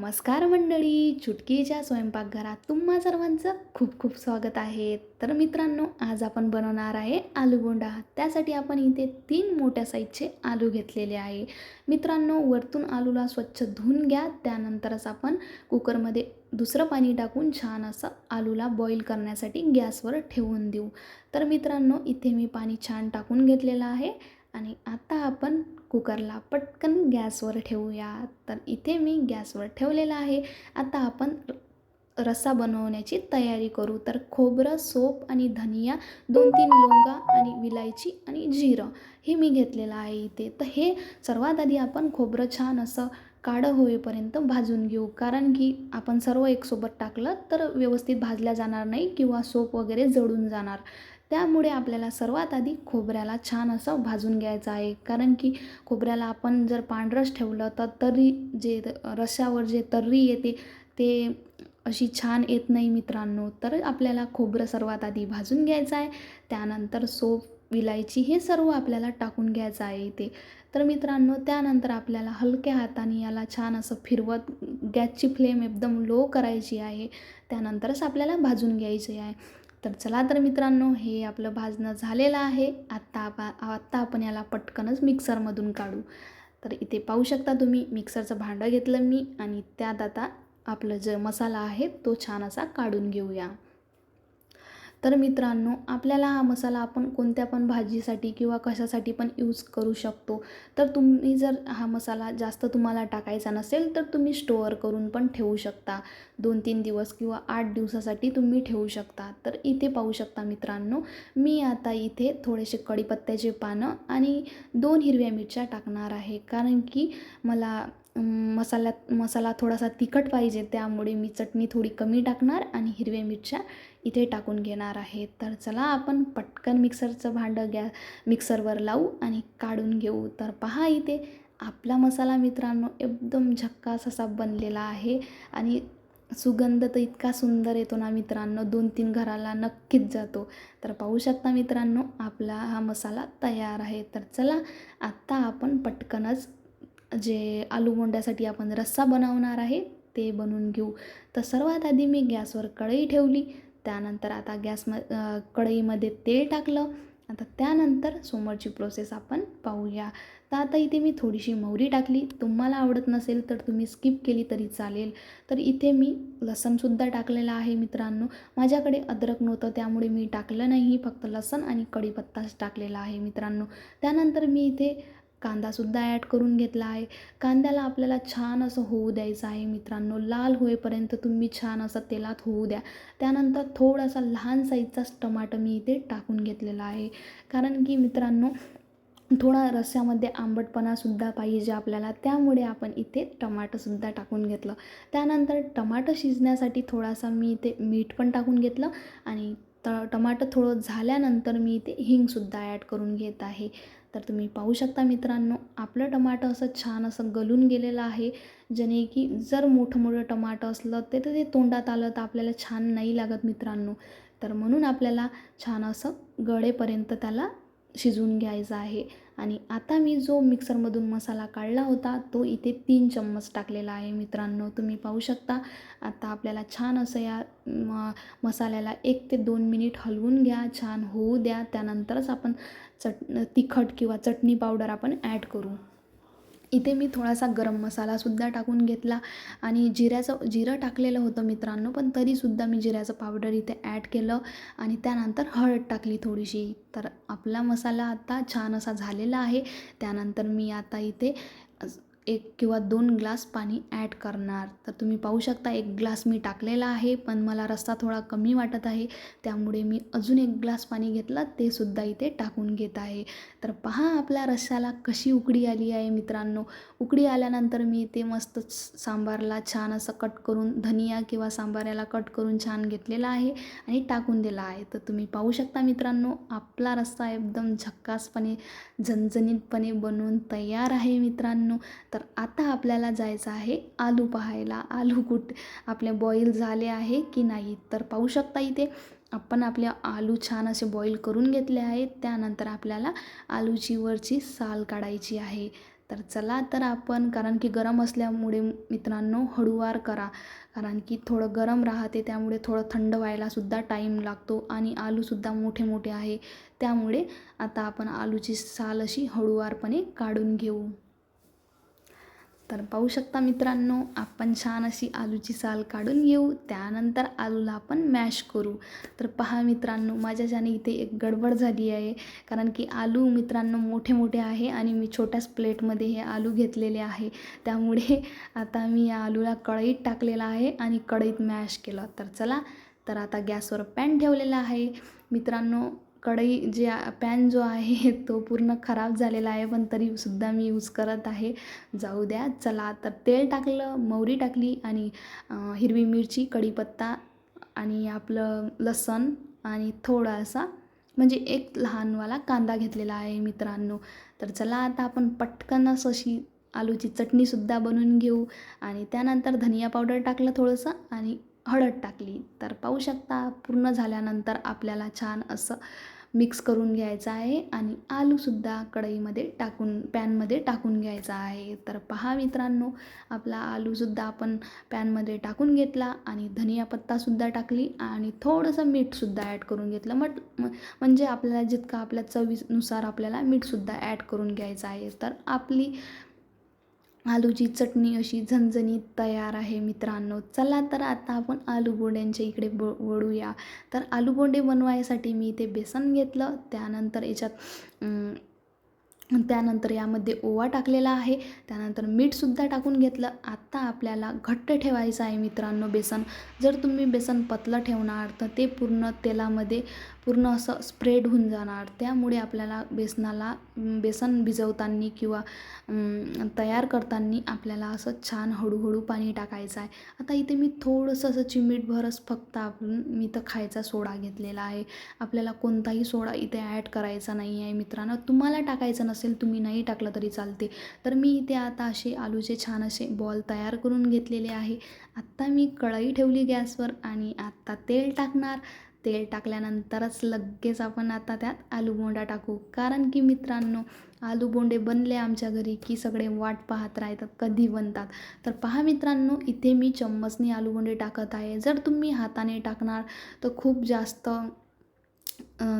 नमस्कार मंडळी चुटकीच्या स्वयंपाकघरात तुम्हा सर्वांचं खूप खूप स्वागत आहे. तर मित्रांनो आज आपण बनवणार आहे आलूबोंडा त्यासाठी आपण इथे तीन मोठ्या साईजचे आलू घेतलेले आहे. मित्रांनो वरतून आलूला स्वच्छ धुवून घ्या. त्यानंतरच आपण कुकरमध्ये दुसरं पाणी टाकून छान असं आलूला बॉईल करण्यासाठी गॅसवर ठेवून देऊ. तर मित्रांनो इथे मी पाणी छान टाकून घेतलेलं आहे. आणि आता आपण कुकरला पटकन गॅसवर ठेवूया. तर इथे मी गॅसवर ठेवलेला आहे. आता आपण रस्सा बनवण्याची तयारी करू. तर खोबरं सोप आणि धनिया दोन तीन लोंगा आणि विलायची आणि जिरं हे मी घेतलेलं आहे इथे. तर हे सर्वात आधी आपण खोबरं छान असं काढं होईपर्यंत भाजून घेऊ. कारण की आपण सर्व एकसोबत टाकलं तर व्यवस्थित भाजल्या जाणार नाही किंवा सोप वगैरे जळून जाणार. त्यामुळे आपल्याला सर्वात आधी खोबऱ्याला छान असं भाजून घ्यायचं आहे. कारण की खोबऱ्याला आपण जर पांढरस ठेवलं तर तर्री जे रश्यावर जे तर्री येते ते अशी छान येत नाही मित्रांनो. तर आपल्याला खोबरं सर्वात आधी भाजून घ्यायचं आहे. त्यानंतर सोप विलायची हे सर्व आपल्याला टाकून घ्यायचं आहे इथे. तर मित्रांनो त्यानंतर आपल्याला हलक्या हाताने याला छान असं फिरवत गॅसची फ्लेम एकदम लो करायची आहे. त्यानंतरच आपल्याला भाजून घ्यायची आहे. तर चला तर मित्रांनो हे आपलं भाजणं झालेलं आहे. आत्ता आपा आत्ता आपण याला पटकनच मिक्सरमधून काढू. तर इथे पाहू शकता तुम्ही मिक्सरचं भांडं घेतलं मी आणि त्यात आता आपलं जो मसाला आहे तो छान असा काढून घेऊया. तर मित्रांनो आपल्याला हा मसाला आपण कोणत्या पण भाजीसाठी किंवा कशासाठी पण यूज करू शकतो. तर तुम्ही जर हा मसाला जास्त तुम्हाला टाकायचा नसेल तर तुम्ही स्टोअर करून पण ठेवू शकता. दोन तीन दिवस किंवा आठ दिवसासाठी तुम्ही ठेवू शकता. तर इथे पाहू शकता मित्रांनो मी आता इथे थोडेसे कढीपत्त्याचे पानं आणि दोन हिरव्या मिरच्या टाकणार आहे. कारण की मला मसाल्यात मसाला थोडासा तिखट पाहिजे त्यामुळे मी चटणी थोडी कमी टाकणार आणि हिरव्या मिरच्या इथे टाकून घेणार आहे. तर चला आपण पटकन मिक्सरचं भांडं गॅ मिक्सरवर लावू आणि काढून घेऊ. तर पहा इथे आपला मसाला मित्रांनो एकदम झक्कास असा बनलेला आहे आणि सुगंध तर इतका सुंदर येतो ना मित्रांनो दोन तीन घराला नक्कीच जातो. तर पाहू शकता मित्रांनो आपला हा मसाला तयार आहे. तर चला आत्ता आपण पटकनच जे आलू बोंड्यासाठी आपण रस्सा बनवणार आहे ते बनवून घेऊ. तर सर्वात आधी मी गॅसवर कढई ठेवली. त्यानंतर आता गॅस म कढईमध्ये तेल टाकलं. आता त्यानंतर समोरची प्रोसेस आपण पाहूया. तर आता इथे मी थोडीशी मोहरी टाकली. तुम्हाला आवडत नसेल तर तुम्ही स्किप केली तरी चालेल. तर इथे मी लसणसुद्धा टाकलेलं आहे मित्रांनो. माझ्याकडे अद्रक नव्हतं त्यामुळे मी टाकलं नाही. फक्त लसण आणि कढीपत्ताच टाकलेला आहे मित्रांनो. त्यानंतर मी इथे कांदासुद्धा ॲड करून घेतला आहे. कांद्याला आपल्याला छान असं होऊ द्यायचं आहे मित्रांनो. लाल होईपर्यंत तुम्ही छान असं तेलात होऊ द्या. त्यानंतर थोडासा लहान साईजचाच टमाटो मी इथे टाकून घेतलेला आहे. कारण की मित्रांनो थोडा रस्स्यामध्ये आंबटपणासुद्धा पाहिजे आपल्याला. त्यामुळे आपण इथे टमाटंसुद्धा टाकून घेतलं. त्यानंतर टमाटर शिजण्यासाठी थोडासा मी इथे मीठ पण टाकून घेतलं आणि त टमाटर थोडं झाल्यानंतर मी इथे हिंगसुद्धा ॲड करून घेत आहे. तर तुम्ही पाहू शकता मित्रांनो आपलं टमाटर असं छान असं गलून गेलेलं आहे. जेणे की जर मोठं मोठं टमाटर असलं ते तर ते तोंडात आलं तर आपल्याला छान नाही लागत मित्रांनो. तर म्हणून आपल्याला छान असं गळेपर्यंत त्याला शिजवून घ्यायचं आहे. आणि आता मी जो मिक्सरमधून मसाला काढला होता तो इथे तीन चम्मच टाकलेला आहे मित्रांनो. तुम्ही पाहू शकता. आता आपल्याला छान असं या म मसाल्याला एक ते दोन मिनिट हलवून घ्या. छान होऊ द्या. त्यानंतरच आपण चट तिखट किंवा चटणी पावडर आपण ॲड करू. इथे मी थोडासा गरम मसालासुद्धा टाकून घेतला आणि जिऱ्याचं जिरं टाकलेलं होतं मित्रांनो पण तरीसुद्धा मी जिऱ्याचं पावडर इथे ॲड केलं आणि त्यानंतर हळद टाकली थोडीशी. तर आपला मसाला आता छान असा झालेला आहे. त्यानंतर मी आता इथे एक किंवा दोन ग्लास पाणी ॲड करणार. तर तुम्ही पाहू शकता एक ग्लास मी टाकलेला आहे पण मला रस्ता थोडा कमी वाटत आहे. त्यामुळे मी अजून एक ग्लास पाणी घेतलं ते सुद्धा इथे टाकून घेत आहे. तर पहा आपल्या रस्स्याला कशी उकडी आली आहे मित्रांनो. उकडी आल्यानंतर मी ते मस्त सांबारला छान असं कट करून धनिया किंवा सांबार याला कट करून छान घेतलेला आहे आणि टाकून दिला आहे. तर तुम्ही पाहू शकता मित्रांनो आपला रस्सा एकदम झक्कासपणे झणझणीतपणे बनवून तयार आहे मित्रांनो. तर आता आपल्याला जायचं आहे आलू पाहायला. आलू कुठे? आपले बॉईल झाले आहे की नाही? तर पाहू शकता इथे. आपण आपले आलू छान असे बॉईल करून घेतले आहेत. त्यानंतर आपल्याला आलूची वरची साल काढायची आहे. तर चला तर आपण कारण की गरम असल्यामुळे मित्रांनो हळूवार करा. कारण की थोडं गरम राहते त्यामुळे थोडं थंड व्हायलासुद्धा टाईम लागतो आणि आलूसुद्धा मोठे मोठे आहे. त्यामुळे आता आपण आलूची साल अशी हळूवारपणे काढून घेऊ. तर पाहू शकता मित्रांनो आपण छान अशी आलूची साल काढून घेऊ त्यानंतर आलूला आपण मॅश करू. तर पहा मित्रांनो माझ्याच्याने इथे एक गडबड झाली आहे कारण की आलू मित्रांनो मोठे मोठे आहे आणि मी छोट्याच प्लेटमध्ये हे आलू घेतलेले आहे. त्यामुळे आता मी या आलूला कढईत टाकलेला आहे आणि कढईत मॅश केलं. तर चला तर आता गॅसवर पॅन ठेवलेला आहे. मित्रांनो कढई जे पॅन जो आहे तो पूर्ण खराब झालेला आहे पण तरीसुद्धा मी यूज करत आहे. जाऊ द्या. चला तर तेल टाकलं मोहरी टाकली आणि हिरवी मिरची कढीपत्ता आणि आपलं लसण आणि थोडासा म्हणजे एक लहानवाला कांदा घेतलेला आहे मित्रांनो. तर चला आता आपण पटकनच अशी आलूची चटणीसुद्धा बनवून घेऊ. आणि त्यानंतर धनिया पावडर टाकलं थोडंसं आणि हळद टाकली. तर पाहू शकता पूर्ण झाल्यानंतर आपल्याला छान असं मिक्स करून घ्यायचं आहे आणि आलूसुद्धा कढईमध्ये टाकून पॅनमध्ये टाकून घ्यायचा आहे. तर पहा मित्रांनो आपला आलूसुद्धा आपण पॅनमध्ये टाकून घेतला आणि धनिया पत्तासुद्धा टाकली आणि थोडंसं मीठसुद्धा ॲड करून घेतलं. मट म्हणजे आपल्याला जितकं आपल्या चवीनुसार आपल्याला मीठसुद्धा ॲड करून घ्यायचं आहे. तर आपली आलूची चटणी अशी झणझणीत तयार आहे मित्रांनो. चला तर आता आपण आलू बोंड्यांच्या इकडे ब वळूया. तर आलू बोंडे बनवायसाठी मी इथे बेसन घेतलं. त्यानंतर याच्यात त्यानंतर यामध्ये ओवा टाकलेला आहे. त्यानंतर मीठसुद्धा टाकून घेतलं. आत्ता आपल्याला घट्ट ठेवायचं आहे मित्रांनो बेसन. जर तुम्ही बेसन पतलं ठेवणार तर ते पूर्ण तेलामध्ये पूर्ण असं स्प्रेड होऊन जाणार. त्यामुळे आपल्याला बेसनाला बेसन भिजवताना किंवा तयार करताना आपल्याला असं छान हळूहळू पाणी टाकायचं आहे. आता इथे मी थोडंसं असं चिमीटभरच फक्त आपण मी तर खायचा सोडा घेतलेला आहे. आपल्याला कोणताही सोडा इथे ॲड करायचा नाही आहे. मित्रांनो तुम्हाला टाकायचं नसेल तुम्ही नाही टाकलं तरी चालते. तर मी इथे आता असे आलूचे छान असे बॉल तयार करून घेतलेले आहे. आत्ता मी कढई ठेवली गॅसवर आणि आत्ता तेल टाकणार. तेल टाकल्यानंतरच लगेच आपण आता त्यात आलूबोंडा टाकू. कारण की मित्रांनो आलूबोंडे बनले आमच्या घरी की सगळे वाट पाहत राहतात कधी बनतात. तर पहा मित्रांनो इथे मी चम्मचने आलूबोंडे टाकत आहे. जर तुम्ही हाताने टाकणार तर खूप जास्त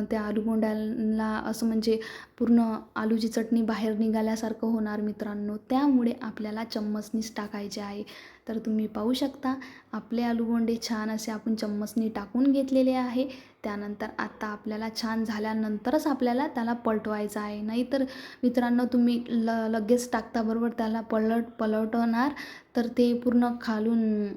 त्या आलूबोंड्याला असं म्हणजे पूर्ण आलूची चटणी बाहेर निघाल्यासारखं होणार मित्रांनो. त्यामुळे आपल्याला चम्मचनीच टाकायचे आहे. तर तुम्ही पाहू शकता. आपले आलूगोंडे छान असे आपण चम्मचनी टाकून घेतलेले आहे. त्यानंतर आत्ता आपल्याला छान झाल्यानंतरच आपल्याला त्याला पलटवायचं आहे. नाहीतर मित्रांनो तुम्ही ल लगेच टाकताबरोबर त्याला पलट पलटवणार तर ते पूर्ण खालून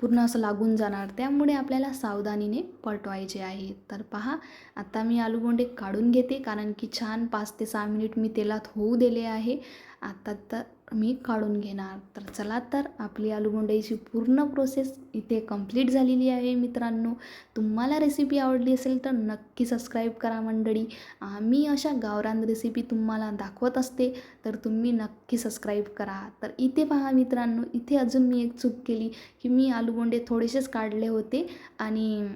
पूर्ण असं लागून जाणार. त्यामुळे आपल्याला सावधानीने पलटवायचे आहे. तर पहा आता मी आलूगोंडे काढून घेते कारण की छान पाच ते सहा मिनिट मी तेलात होऊ दिले आहे. आता तर मी काढून घेणार. तर चला तर आपली आलूबोंड्याची पूर्ण प्रोसेस इथे कंप्लीट झालेली आहे मित्रांनो. तुम्हाला रेसिपी आवडली असेल तर नक्की सबस्क्राईब करा मंडळी. आम्ही अशा गावरान रेसिपी तुम्हाला दाखवत असते तर तुम्ही नक्की सबस्क्राईब करा. तर इथे पहा मित्रांनो इथे अजून मी एक चूक केली की मी आलूगोंडे थोडेसेच काढले होते आणि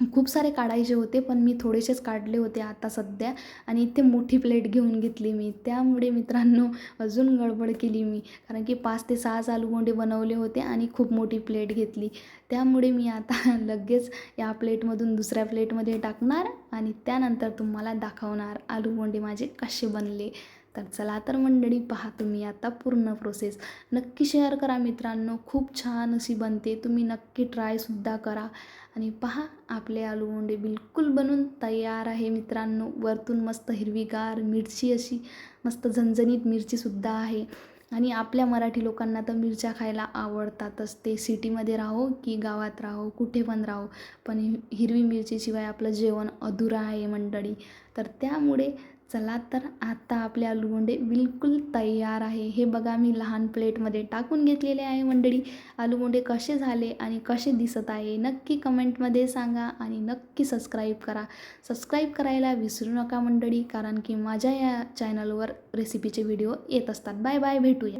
खूप सारे काढायचे होते पण मी थोडेसेच काढले होते आता सध्या. आणि इथे मोठी प्लेट घेऊन घेतली मी. त्यामुळे मित्रांनो अजून गडबड केली मी. कारण की पाच ते सहाच आलूगोंडे बनवले होते आणि खूप मोठी प्लेट घेतली. त्यामुळे मी आता लगेच या प्लेटमधून दुसऱ्या प्लेटमध्ये टाकणार आणि त्यानंतर तुम्हाला दाखवणार आलूगोंडे माझे कसे बनले. तर चला तर मंडळी पहा तुम्ही आता पूर्ण प्रोसेस नक्की शेअर करा मित्रांनो खूप छान अशी बनते. तुम्ही नक्की ट्रायसुद्धा करा. आणि पहा आपले आलू आलूबोंडे बिलकुल बनून तयार आहे मित्रांनो. वरतून मस्त हिरवीगार मिरची अशी मस्त झणझणीत मिरचीसुद्धा आहे. आणि आपल्या मराठी लोकांना तर मिरच्या खायला आवडतातच. ते सिटीमध्ये राहो की गावात राहो कुठे पण राहो. पण हिरवी मिरचीशिवाय आपलं जेवण अधुरं आहे मंडळी. तर त्यामुळे चला तर आता आपले आलूबोंडे बिलकुल तयार आहे. हे बघा मी लहान प्लेटमध्ये टाकून घेतलेले आहे मंडळी. आलूबोंडे कसे झाले आणि कसे दिसत आहे नक्की कमेंटमध्ये सांगा आणि नक्की सबस्क्राईब करा. सबस्क्राईब करायला विसरू नका मंडळी कारण की माझ्या या चॅनलवर रेसिपीचे व्हिडिओ येत असतात. बाय बाय भेटूया.